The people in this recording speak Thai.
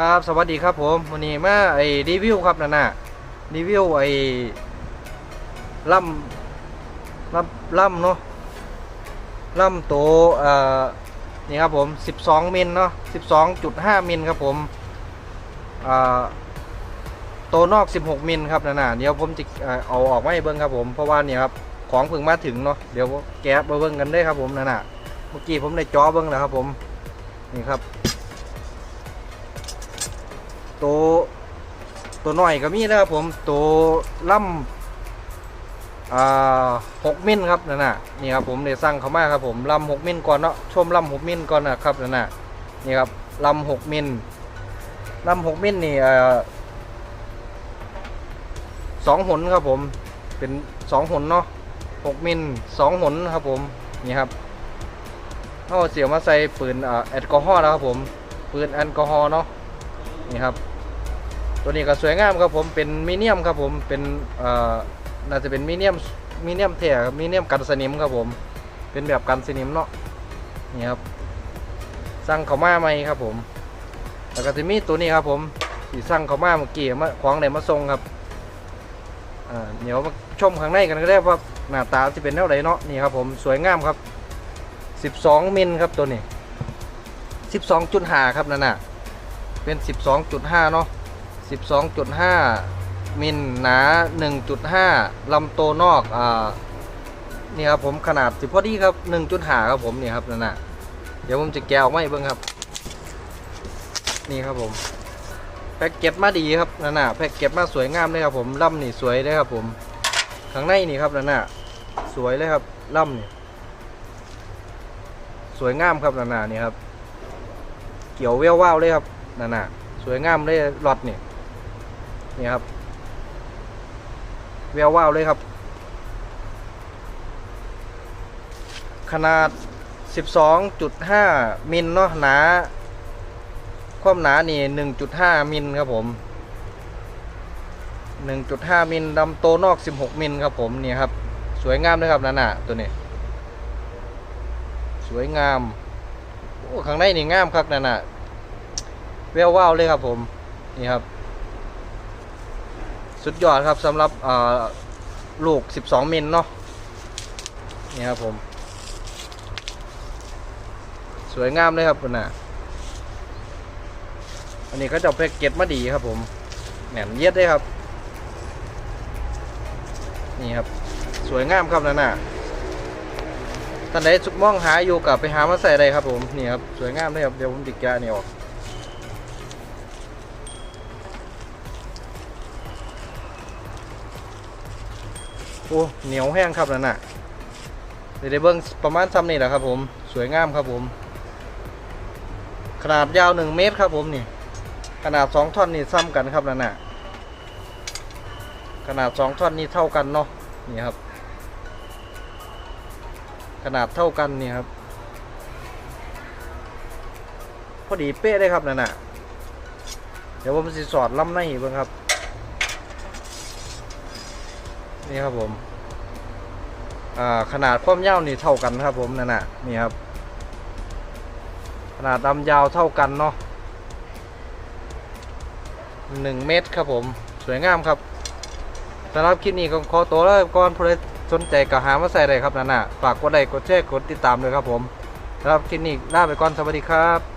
ครับสวัสดีครับผมวันนี้มาไอ้รีวิวครับนั่นน่ะรีวิวไอ้ล่ำล่ำล่ำเนาะล่ำโตเอ่อนี่ครับผม 12มิลเนาะ12.5มิลครับผมอ่าโตนอก 16มิลครับนั่นน่ะเดี๋ยวผมจะเอาออกมาให้เบิ้งครับผมเพราะว่าเนี่ยครับของเพิ่งมาถึงเนาะเดี๋ยวแกะมาเบิ้งกันได้ครับผมนั่นน่ะเมื่อกี้ผมได้จอเบิ้งแล้วครับผมนี่ครับ ตัวตัวน้อยก็มีนะครับผมตัวล่ำหกมิลครับนั่นน่ะนี่ครับผมได้สั่งเขามาครับผมลำหกมิลก่อนเนาะชมลำหกมิลก่อนนะครับนั่นน่ะนี่ครับลำหกมิลลำหกมิลนี่เออสองหนครับผมเป็นสองหนเนาะหกมิลสองหนครับผมนี่ครับเอาเสียวมาใส่ปืนอ่าแอลกอฮอล์แล้วครับผมปืนแอลกอฮอล์เนาะนี่ครับ ตัวนี้ก็สวยงามครับผมเป็นมีเนียมครับผมเป็นน่าจะเป็นมีเนียมมีเนียมแท้มีเนียมกันสนิมครับผม เป็นแบบกันสนิมเนาะนี่ครับสั่งเขามาใหม่ครับผมแล้วก็จะมีตัวนี้ครับผมที่สั่งเขามาเมื่อกี้มาของไหนมาส่งครับอ่าเดี๋ยวมาชมข้างในกันก็ได้ว่าหน้าตาจะเป็นแนวไหนเนาะนี่ครับผมสวยงามครับ 12 มิลครับตัวนี้ 12.5 ครับนั่นน่ะเป็น 12.5 เนาะ 12.5 มิลหนา 1.5 ลำโตนอกอ่านี่ครับผมขนาดสิพอดีครับ 1.5 ครับผมนี่ครับนั่นน่ะเดี๋ยวผมจะแกะออกมาให้เบิ่งครับ นี่ครับผมแพ็กเก็ตมาดีครับนั่นน่ะแพ็กเก็ตมาสวยงามเลยครับผมล่ำนี่สวยเลยครับผมข้างในนี่ครับนั่นน่ะสวยเลยครับล่ำนี่สวยงามครับนั่นน่ะนี่ครับเกี่ยวแวววาวเลยครับนั่นน่ะสวยงามเลยหลอดนี่ นี่ครับแวววาวเลยครับ ขนาด 12.5 มิลเนาะหนา ความหนานี่ 1.5 มิลครับผม 1.5 มิลลำโตนอก 16 มิลครับผมนี่ครับ สวยงามเลยครับนั่นน่ะตัวนี้ สวยงามโอ้ข้างในนี่งามครับนั่นน่ะแวววาวเลยครับผม นี่ครับ สุดยอดครับสำหรับลูก 12 มิลเนาะนี่ครับผม สวยงามเลยครับคุณน่ะอันนี้เขาจะเอาแพ็กเกจมาดีครับผมแหนมเย็ดเลยครับ นี่ครับ สวยงามครับนั่นน่ะท่านใดสุกมองหาอยู่กับไปหามาใส่ได้ครับผม นี่ครับ สวยงามเลยครับ เดี๋ยวผมติดแกะนี่ออก อ้เหนียวแห้งครับนั่นน่ะเดี๋ยวได้เบิ้งประมาณซ้ำนี่แหละครับ ผมสวยงามครับผม ขนาดยาวหนึ่งเมตรครับผมนี่ ขนาดสองท่อนนี่ซ้ำกันครับนั่นน่ะขนาดสองท่อนนี่เท่ากันเนาะนี่ครับ ขนาดเท่ากันนี่ครับพอดีเป๊ะเลยครับนั่นน่ะเดี๋ยวผมสิสอดล่ำในเบิ่งครับ นี่ครับผมขนาดความยาวนี่เท่ากันครับผมนั่นน่ะนี่ครับ ขนาดดำยาวเท่ากันเนาะหนึ่งเมตรครับผมสวยงามครับสำหรับคลิปนี้ก็ขอตัวแล้วก่อนผู้ใดสนใจก็หามาใส่ได้ครับนั่นน่ะฝากกดไลค์กดแชร์กดติดตามด้วยครับผมสำหรับคลิปนี้ลาไปก่อนสวัสดีครับ